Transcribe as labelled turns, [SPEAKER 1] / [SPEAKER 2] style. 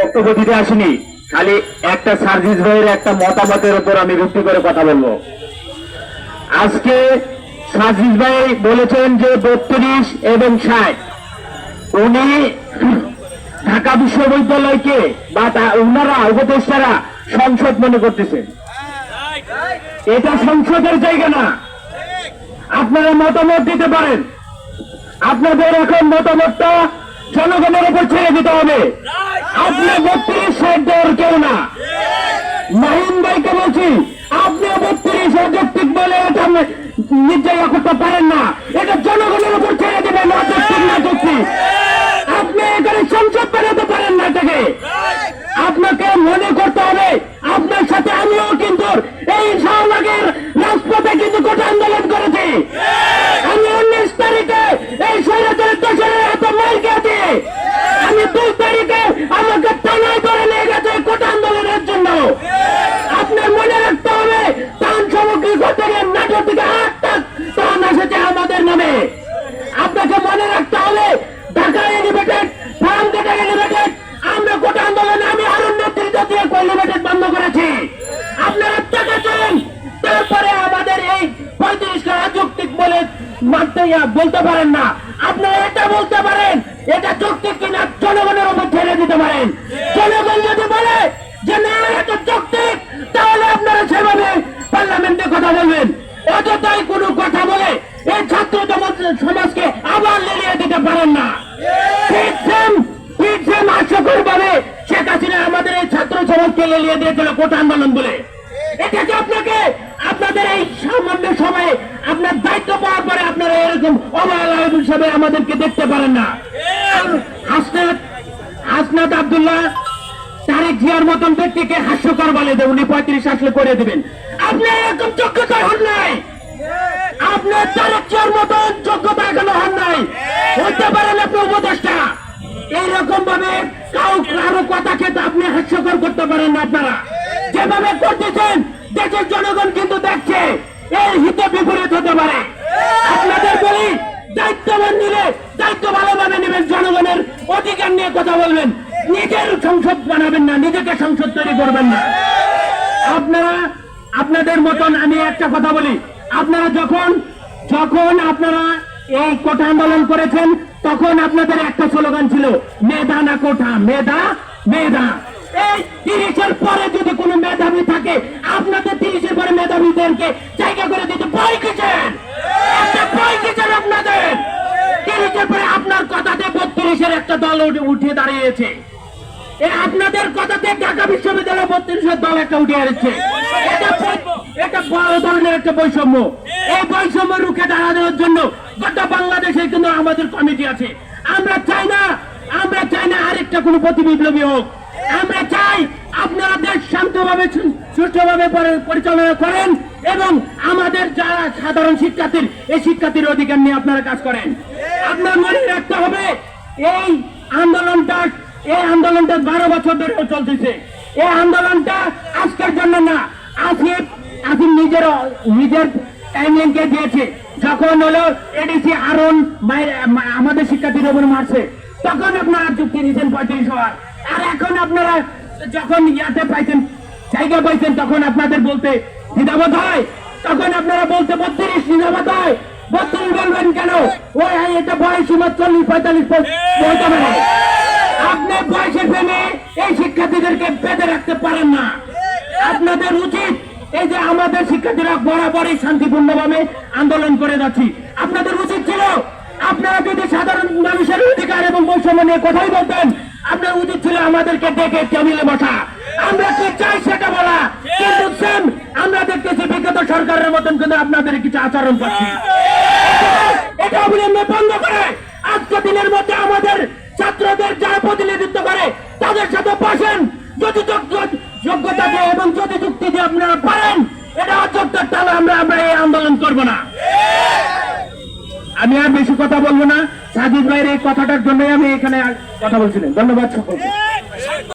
[SPEAKER 1] বক্তব্য দিতে আসিনি। খালি একটা সার্জিস ভাইয়ের একটা মতামতের উপর আমি ভিত্তি করে কথা বলব। আজকে সার্জিস ভাই বলেছেন যে বত্রিশ এবং ষাট। উনি ঢাকা বিশ্ববিদ্যালয়কে বা ওনারা উপদেষ্টারা সংসদ মনে করতেছেন। এটা সংসদের জায়গা না। আপনারা মতামত দিতে পারেন। আপনাদের এখন মতামতটা জনগণের উপর ছেড়ে দিতে হবে। আপনি বত্রিশ হাজার কেউ না। মাহিন ভাইকে বলছি, আপনি বত্রিশ অযৌক্তিক বলে এটা নির্যাতন করতে পারেন না। এটা জনগণের উপর ছেড়ে দেবেন অযৌক্তিক না যৌক্তিক আমাদের পঁয়ত্রিশটা অযৌক্তিক বলে না। যদি বলে পার্লামেন্টে কথা বলবেন। অযথাই কোনো কথা বলে এই ছাত্র সমাজকে আবার লেলিয়ে দিতে পারেন না। শেখ হাসিনা আমাদের এই ছাত্র সমাজকে লেলিয়ে দিয়েছিল কোটা আন্দোলন বলে। অবহেলা হিসাবে আমাদেরকে দেখতে পারেন না। হাসনাত হাসনাত আব্দুল্লাহ তারেক জিয়ার মতন ব্যক্তিকে হাস্যকর বলে দেবেন উনি পঁয়ত্রিশ আসলে করে দেবেন। আপনি এরকম যোগ্যতা হন নাই। আপনার তারেক জিয়ার মতন যোগ্যতা এখনও হন নাই। হতে পারেন আপনি উপদেষ্টা। এইরকম ভাবে কাউ কারও কথাকে তো আপনি হাস্যকর করতে পারেন না আপনারা। যেভাবে করতেছেন, দেশের জনগণ কিন্তু দেখছে। এর হিতে বিপরীত হতে নিজেকে সংসদ তৈরি করবেন না। আপনারা, আপনাদের মতন আমি একটা কথা বলি। আপনারা যখন যখন আপনারা এই কোঠা আন্দোলন করেছেন, তখন আপনাদের একটা স্লোগান ছিল, মেধা না কোঠা, মেধা মেধা। এই তিরিশের পরে যদি কোনো মেধাবী থাকে, আপনাদের তিরিশের পরে মেধাবীদেরকে জায়গা করে দিতে ভয় একটা ভয় কিসের আপনাদের? তিরিশের পরে আপনার কথাতে বত্রিশের একটা দল উঠে- দাঁড়িয়েছে। আপনাদের কথাতে ঢাকা বিশ্ববিদ্যালয় বত্রিশের দল একটা উঠে আসছে এটা বড় ধরনের একটা বৈষম্য। এই বৈষম্য রুখে দাঁড়ানোর জন্য গোটা বাংলাদেশে কিন্তু আমাদের কমিটি আছে। আমরা চাই না, আমরা চাই না আরেকটা কোনো প্রতি বিপ্লবী হোক। আমরা চাই আপনারা দেশ শান্তভাবে সুষ্ঠুভাবে পরিচালনা করেন এবং আমাদের যারা সাধারণ শিক্ষার্থীর, এই শিক্ষার্থীর অধিকার নিয়ে আপনারা কাজ করেন। আপনার মনে রাখতে হবে, এই আন্দোলনটা এই আন্দোলনটা বারো বছর ধরে চলতেছে। এই আন্দোলনটা আজকের জন্য না, আসিফ আসিফ নিজের নিজের টাইমলাইনকে দিয়েছে। যখন হলো এডিসি আরন আমাদের শিক্ষার্থীর উপর মারছে, তখন আপনারা যুক্তি দিয়েছেন পঁয়ত্রিশ হওয়ার। আর এখন আপনারা যখন ইয়াতে পাইছেন, জায়গা পাইছেন, তখন আপনাদের বলতে দ্বিধাবোধ হয়। তখন আপনারা বলতে বত্রিশ, দ্বিধাবোধ হয়। বত্রিশ বলবেন কেন? ওই এটা বয়স সীমা চল্লিশ পঁয়তাল্লিশ বলতে পারে আপনি বয়সের প্রেমে এই শিক্ষার্থীদেরকে বেঁধে রাখতে পারেন না। আপনাদের উচিত এই যে আমাদের শিক্ষার্থীরা বরাবরই শান্তিপূর্ণভাবে আন্দোলন করে যাচ্ছি। আপনাদের উচিত ছিল আপনারা যদি সাধারণ মানুষের অধিকার এবং বৈষম্য নিয়ে কথাই বলতেন, আপনার উচিত ছিল আমাদেরকে ডেকে টেবিলে বসা। আমরা কি চাই সেটা বলা? কিন্তু সেম আমরা দেখতেছি বিগত সরকারের মতন কিন্তু আপনাদের কিছু আচরণ করছি। এটা অবিলম্বে বন্ধ করে। আজকে দিনের মধ্যে আমাদের প্রতিনিধিত্ব করে তাদের সাথে বসেন। যদি যোগ্যতা দিয়ে এবং যদি যুক্তি দিয়ে আপনারা পারেন, এটা অযোগ্য তাহলে আমরা আমরা এই আন্দোলন করব না। আমি আর বেশি কথা বলব না। সাজিদ ভাইয়ের এই কথাটার জন্যই আমি এখানে কথা বলছিলাম ধন্যবাদ সকলকে।